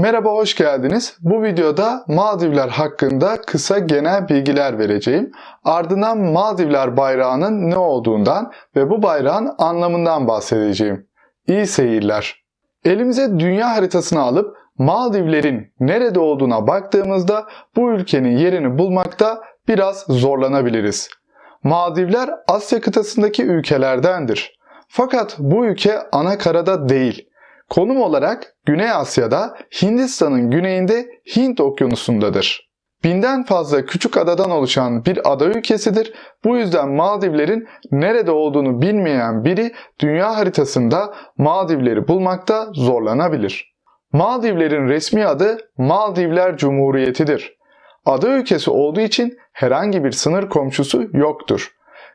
Merhaba, hoş geldiniz. Bu videoda Maldivler hakkında kısa genel bilgiler vereceğim. Ardından Maldivler bayrağının ne olduğundan ve bu bayrağın anlamından bahsedeceğim. İyi seyirler. Elimize dünya haritasını alıp Maldivlerin nerede olduğuna baktığımızda bu ülkenin yerini bulmakta biraz zorlanabiliriz. Maldivler Asya kıtasındaki ülkelerdendir. Fakat bu ülke ana karada değil. Konum olarak Güney Asya'da Hindistan'ın güneyinde Hint okyanusundadır. Binden fazla küçük adadan oluşan bir ada ülkesidir. Bu yüzden Maldivlerin nerede olduğunu bilmeyen biri dünya haritasında Maldivleri bulmakta zorlanabilir. Maldivlerin resmi adı Maldivler Cumhuriyeti'dir. Ada ülkesi olduğu için herhangi bir sınır komşusu yoktur.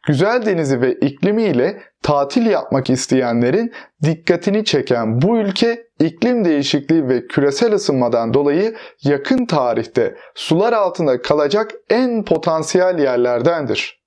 Güzel denizi ve iklimiyle tatil yapmak isteyenlerin dikkatini çeken bu ülke iklim değişikliği ve küresel ısınmadan dolayı yakın tarihte sular altında kalacak en potansiyel yerlerdendir.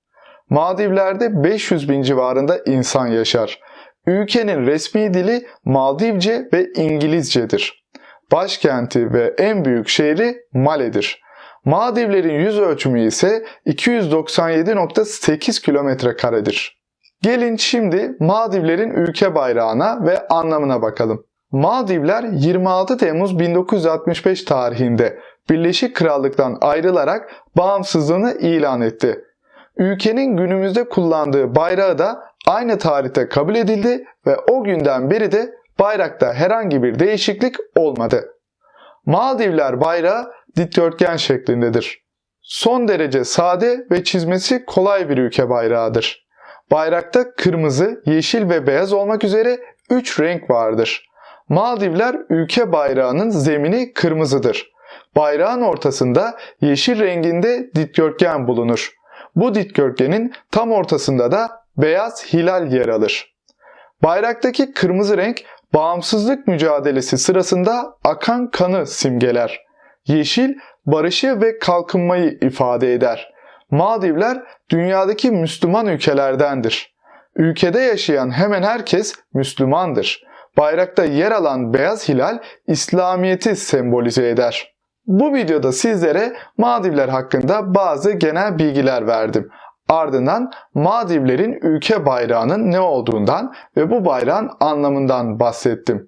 Maldivler'de 500 bin civarında insan yaşar. Ülkenin resmi dili Maldivce ve İngilizcedir. Başkenti ve en büyük şehri Male'dir. Maldivlerin yüz ölçümü ise 297.8 kilometre karedir. Gelin şimdi Maldivlerin ülke bayrağına ve anlamına bakalım. Maldivler 26 Temmuz 1965 tarihinde Birleşik Krallık'tan ayrılarak bağımsızlığını ilan etti. Ülkenin günümüzde kullandığı bayrağı da aynı tarihte kabul edildi ve o günden beri de bayrakta herhangi bir değişiklik olmadı. Maldivler bayrağı dikdörtgen şeklindedir. Son derece sade ve çizmesi kolay bir ülke bayrağıdır. Bayrakta kırmızı, yeşil ve beyaz olmak üzere 3 renk vardır. Maldivler ülke bayrağının zemini kırmızıdır. Bayrağın ortasında yeşil renginde dikdörtgen bulunur. Bu dikdörtgenin tam ortasında da beyaz hilal yer alır. Bayraktaki kırmızı renk bağımsızlık mücadelesi sırasında akan kanı simgeler. Yeşil barışı ve kalkınmayı ifade eder. Maldivler dünyadaki Müslüman ülkelerdendir. Ülkede yaşayan hemen herkes Müslümandır. Bayrakta yer alan beyaz hilal İslamiyet'i sembolize eder. Bu videoda sizlere Maldivler hakkında bazı genel bilgiler verdim. Ardından Maldivlerin ülke bayrağının ne olduğundan ve bu bayrağın anlamından bahsettim.